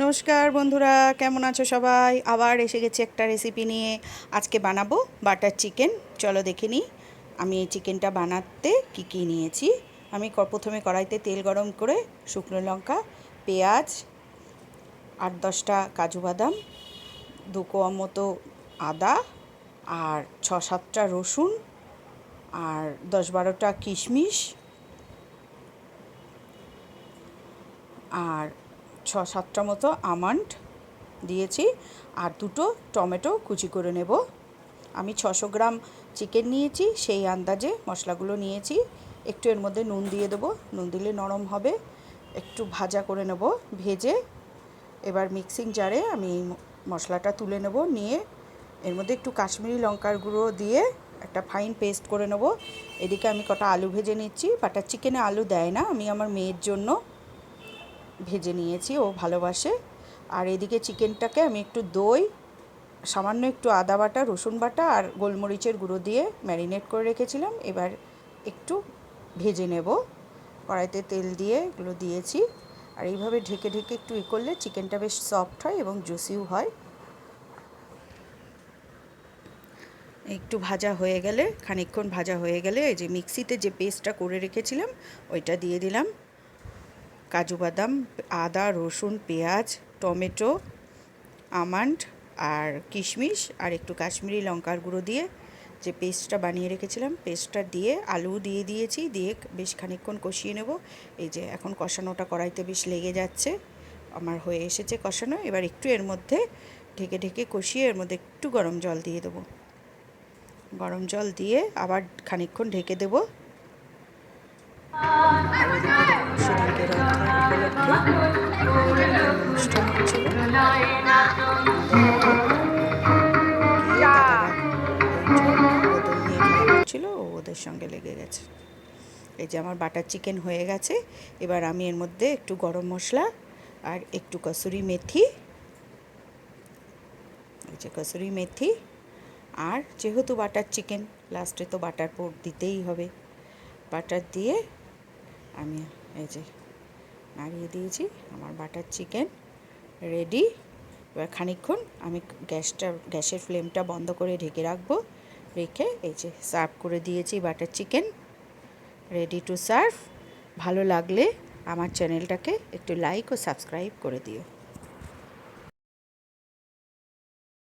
নমস্কার বন্ধুরা, কেমন আছো সবাই? আবার এসে গেছি একটা রেসিপি নিয়ে। আজকে বানাবো বাটার চিকেন চলো দেখে নিই, আমি এই চিকেনটা বানাতে কি কি নিয়েছি। আমি প্রথমে কড়াইতে তেল গরম করে শুকনো লঙ্কা, পেঁয়াজ, আট দশটা কাজু বাদাম, দু কোয়া মতো আদা আর ছ সাতটা রসুন আর দশ বারোটা কিশমিশ আর ছ সাতটা মতো আমন্ড দিয়েছি আর দুটো টমেটো কুচি করে নেব। আমি ছশো গ্রাম চিকেন নিয়েছি, সেই আন্দাজে মশলাগুলো নিয়েছি। একটু এর মধ্যে নুন দিয়ে দেবো, নুন দিলে নরম হবে। একটু ভাজা করে নেব, ভেজে। এবার মিক্সিং জারে আমি মশলাটা তুলে নেব, নিয়ে এর মধ্যে একটু কাশ্মীরি লঙ্কার গুঁড়ো দিয়ে একটা ফাইন পেস্ট করে নেব। এদিকে আমি কটা আলু ভেজে নিচ্ছি বাটার চিকেনে আলু দেয় না। আমি আমার মেয়ের জন্য ভেজে নিয়েছি, ও ভালোবাসে। আর এদিকে চিকেনটাকে আমি একটু দই, সামান্য একটু আদা বাটা, রসুন বাটা আর গোলমরিচের গুঁড়ো দিয়ে ম্যারিনেট করে রেখেছিলাম। এবার একটু ভেজে নেব। কড়াইতে তেল দিয়ে এগুলো দিয়েছি। আর এইভাবে ঢেকে ঢেকে একটু ই করলে চিকেনটা বেশ সফট হয় এবং জুসিও হয়। একটু ভাজা হয়ে গেলে, খানিকক্ষণ ভাজা হয়ে গেলে এই যে মিক্সিতে যে পেস্টটা করে রেখেছিলাম, ওইটা দিয়ে দিলাম। কাজু বাদাম, আদা, রসুন, পেঁয়াজ, টমেটো, আমন্ড আর কিশমিশ আর একটু কাশ্মীরি লঙ্কার গুঁড়ো দিয়ে যে পেস্টটা বানিয়ে রেখেছিলাম, পেস্টটা দিয়ে আলু দিয়ে দিয়েছি, দিয়ে বেশ খানিকক্ষণ কষিয়ে নেব। এই যে এখন কষানোটা কড়াইতে বেশ লেগে যাচ্ছে, আমার হয়ে এসেছে কষানো। এবার একটু এর মধ্যে ঢেকে ঢেকে কষিয়ে এর মধ্যে একটু গরম জল দিয়ে দেবো। গরম জল দিয়ে আবার খানিকক্ষণ ঢেকে দেবো। ও ওদের সঙ্গে লেগে গেছে। এই যে আমার বাটার চিকেন হয়ে গেছে, এবার আমি এর মধ্যে একটু গরম মশলা আর একটু কসুরি মেথি, এই যে কসুরি মেথি আর যেহেতু বাটার চিকেন, লাস্টে তো বাটার পোট দিতেই হবে। বাটার দিয়ে আমি এই যে নাড়িয়ে দিয়েছি, আমার বাটার চিকেন রেডি এবার খানিক্ষণ আমি গ্যাসটা, গ্যাসের ফ্লেমটা বন্ধ করে ঢেকে রাখব। রেখে এই যে সার্ভ করে দিয়েছি butter chicken ready to serve ভালো লাগলে আমার চ্যানেলটাকে একটু লাইক ও সাবস্ক্রাইব করে দিও।